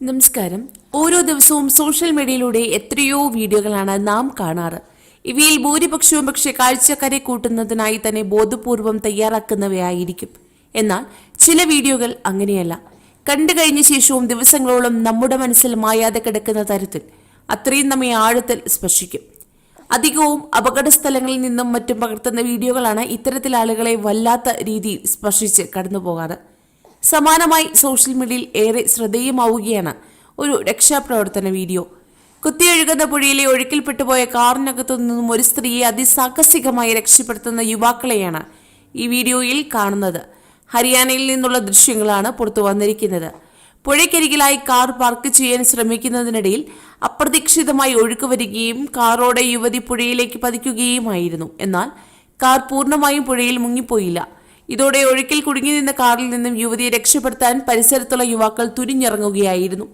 നമസ്കാരം. ഓരോ ദിവസവും സോഷ്യൽ മീഡിയയിലൂടെ എത്രയോ വീഡിയോകളാണ് നാം കാണാറ്. ഇവയിൽ ഭൂരിപക്ഷവും പക്ഷേ കാഴ്ചക്കാരെ കൂട്ടുന്നതിനായി തന്നെ ബോധപൂർവം തയ്യാറാക്കുന്നവയായിരിക്കും. എന്നാൽ ചില വീഡിയോകൾ അങ്ങനെയല്ല. കണ്ടു കഴിഞ്ഞ ശേഷവും ദിവസങ്ങളോളം നമ്മുടെ മനസ്സിൽ മായാതെ കിടക്കുന്ന തരത്തിൽ അത്രയും നമ്മെ ആഴത്തിൽ സ്പർശിക്കും. അധികവും അപകട സ്ഥലങ്ങളിൽ നിന്നും മറ്റും പകർത്തുന്ന വീഡിയോകളാണ് ഇത്തരത്തിൽ ആളുകളെ വല്ലാത്ത രീതിയിൽ സ്പർശിച്ച് കടന്നു പോകാറ് സമാനമായി സോഷ്യൽ മീഡിയയിൽ ഏറെ ശ്രദ്ധേയമാവുകയാണ് ഒരു രക്ഷാപ്രവർത്തന വീഡിയോ. കുത്തിയൊഴുകുന്ന പുഴയിലെ ഒഴുക്കിൽപ്പെട്ടുപോയ കാറിനകത്തു നിന്നും ഒരു സ്ത്രീയെ അതിസാഹസികമായി രക്ഷപ്പെടുത്തുന്ന യുവാക്കളെയാണ് ഈ വീഡിയോയിൽ കാണുന്നത്. ഹരിയാനയിൽ നിന്നുള്ള ദൃശ്യങ്ങളാണ് പുറത്തു വന്നിരിക്കുന്നത്. പുഴയ്ക്കരികിലായി കാർ പാർക്ക് ചെയ്യാൻ ശ്രമിക്കുന്നതിനിടയിൽ അപ്രതീക്ഷിതമായി ഒഴുക്ക് വരികയും കാറോടെ യുവതി പുഴയിലേക്ക് പതിക്കുകയുമായിരുന്നു. എന്നാൽ കാർ പൂർണമായും പുഴയിൽ മുങ്ങിപ്പോയില്ല. ഇതോടെ ഒഴുക്കിൽ കുടുങ്ങി നിന്ന കാറിൽ നിന്നും യുവതിയെ രക്ഷപ്പെടുത്താൻ പരിസരത്തുള്ള യുവാക്കൾ തുരിഞ്ഞിറങ്ങുകയായിരുന്നു.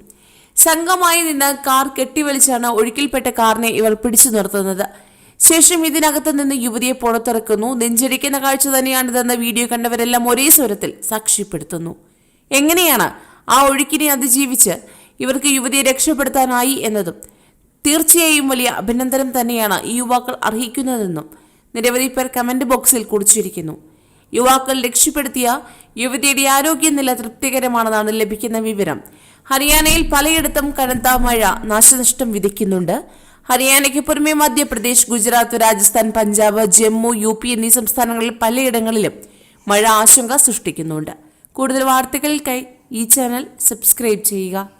സംഘമായി നിന്ന് കാർ കെട്ടിവലിച്ചാണ് ഒഴുക്കിൽപ്പെട്ട കാറിനെ ഇവർ പിടിച്ചു നിർത്തുന്നത്. ശേഷം ഇതിനകത്ത് നിന്ന് യുവതിയെ പുറത്തിറക്കുന്നു. നെഞ്ചടിക്കുന്ന കാഴ്ച തന്നെയാണിതെന്ന വീഡിയോ കണ്ടവരെല്ലാം ഒരേ സ്വരത്തിൽ സാക്ഷ്യപ്പെടുത്തുന്നു. എങ്ങനെയാണ് ആ ഒഴുക്കിനെ അതിജീവിച്ച് ഇവർക്ക് യുവതിയെ രക്ഷപ്പെടുത്താനായി എന്നതും തീർച്ചയായും വലിയ അഭിനന്ദനം തന്നെയാണ് ഈ യുവാക്കൾ അർഹിക്കുന്നതെന്നും നിരവധി പേർ കമന്റ് ബോക്സിൽ കുറിച്ചിരിക്കുന്നു. യുവാക്കൾ രക്ഷപ്പെടുത്തിയ യുവതിയുടെ ആരോഗ്യനില തൃപ്തികരമാണെന്നാണ് ലഭിക്കുന്ന വിവരം. ഹരിയാനയിൽ പലയിടത്തും കനത്ത മഴ നാശനഷ്ടം വിധിക്കുന്നുണ്ട്. ഹരിയാനയ്ക്ക് പുറമെ മധ്യപ്രദേശ് ഗുജറാത്ത് രാജസ്ഥാൻ പഞ്ചാബ് ജമ്മു യു പി എന്നീ സംസ്ഥാനങ്ങളിൽ പലയിടങ്ങളിലും മഴ ആശങ്ക സൃഷ്ടിക്കുന്നുണ്ട്. കൂടുതൽ വാർത്തകൾക്കായി ഈ ചാനൽ സബ്സ്ക്രൈബ് ചെയ്യുക.